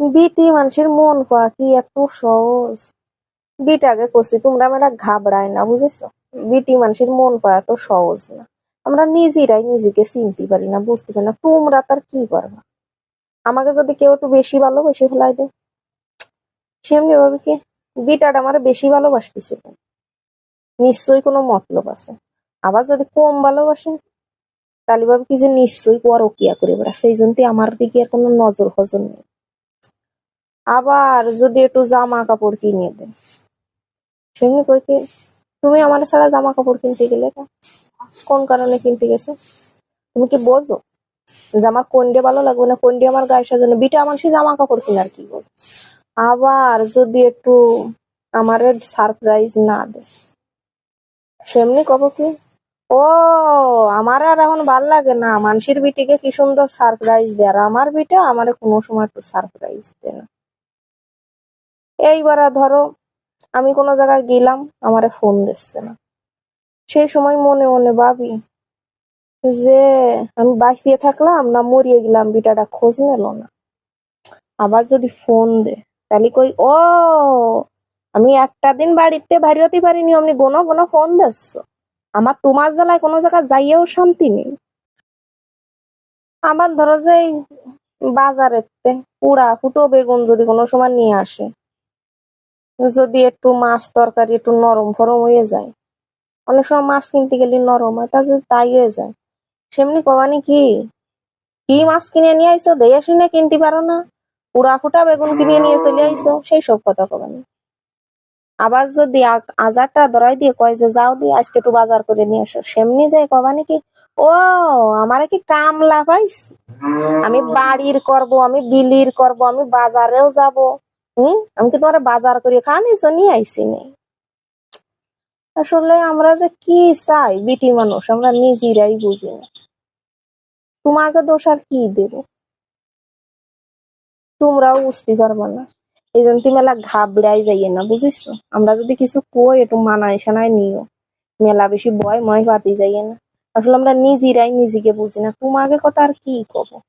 বিটি মানুষের মন পাওয়া কি এত সহজ? বিটাকে করছি তোমরা মেলা ঘাবড়ায় না, বুঝেছ? বিটি মানুষের মন পাওয়া এত সহজ না। আমরা নিজেরাই নিজেকে চিনতে পারি না, বুঝতে পারি না, তোমরা তার কি পারবা আমাকে যদি কেউ একটু বেশি ভালোবেসে ফেলাই দেয়। সেমনি ভাবে কি বিটাটা আমার বেশি ভালোবাসতেছে? নিশ্চয়ই কোনো মতলব আছে। আবার যদি কম ভালোবাসে, তাহলে ভাবে কি যে নিশ্চয়ই পরকিয়া করে বেড়া সেই জন্যই আমার দিকে আর কোনো নজর হজর নেই। আবার যদি একটু জামা কাপড় কিনে দেয় সেমনি কই কি? তুমি আমার ছাড়া জামা কাপড় কিনতে গেলে? কোন কারণে কিনতে গেছো? তুমি কি বোঝো? যে আমার কোনডে ভালো লাগবে না কোনডে আমার গায়ে সাজানো? বিটা আমার সে জামা কাপড় কেনার কি বোঝো? আবার যদি একটু আমার সারপ্রাইজ না দেয় সেমনি কব কি? ও, আমার আর এখন ভালো লাগে না। মানুষের বিটিকে কি সুন্দর সারপ্রাইজ দেয়? আর আমার বিটা আমার কোনো সময় একটু সারপ্রাইজ দেয় না। এইবার ধরো, আমি কোনো জায়গায় গেলাম, আমারে ফোন দিচ্ছে না। সেই সময় মনে মনে ভাবি যে, আমি বাঁচিয়ে থাকলাম না মরিয়ে গেলাম, বিটাটা খোঁজ নিল না। আবার যদি ফোন দে, তাহলে কই, ও, আমি একটা দিন বাড়িতে হতে পারিনি, অমনি গোনো গোনো ফোন দিচ্ছ। আমার তোমার জ্বালায় কোনো জায়গায় যাইয়েও শান্তি নেই। আমার ধরো যে বাজারেতে পুরা ফুটো বেগুন যদি কোনো সময় নিয়ে আসে যদি একটু মাছ তরকারি একটু নরম ফরম হয়ে যায়, অনেক সময় মাছ কিনতে গেলে নরম হয়, তা যদি তাই হয়ে যায়, সেমনি কবানি কি? কি মাছ কিনে নিয়ে আইসো দেখে শুনে কিনতে পারো না। পুরা ফুটা বেগুন কিনে নিয়ে চলে আইসো সেই সব কথা কবানি আবার যদি আজারটা ধরাই দিয়ে কয় যে যাও দিয়ে আজকে একটু বাজার করে নিয়ে আসো, সেমনি যায় কবানি কি? ও, আমারে কি কামলা পাইস আমি বাড়ির করব, আমি বিলির করব, আমি বাজারেও যাব। হুম? আমি কি তোমার বাজার করে খাওয়ানোর জন্য আইসি নি? আসলে আমরা যে কি চাই বিটি মানুষ, আমরা নিজেরাই বুঝি না। তোমাকে দোষ আর কি দেব? তোমরাও বুঝতে পারবে না। এই জন্য তুমি মেলা ঘাবড়াই যাইয়ে না বুঝিস আমরা যদি কিছু কই, একটু মানায় সানায় নিও। মেলা বেশি ভয় ময় পাতি যাইয়ে না। আসলে আমরা নিজেরাই নিজেকে বুঝি না। তোমাকে কথা আর কি কব?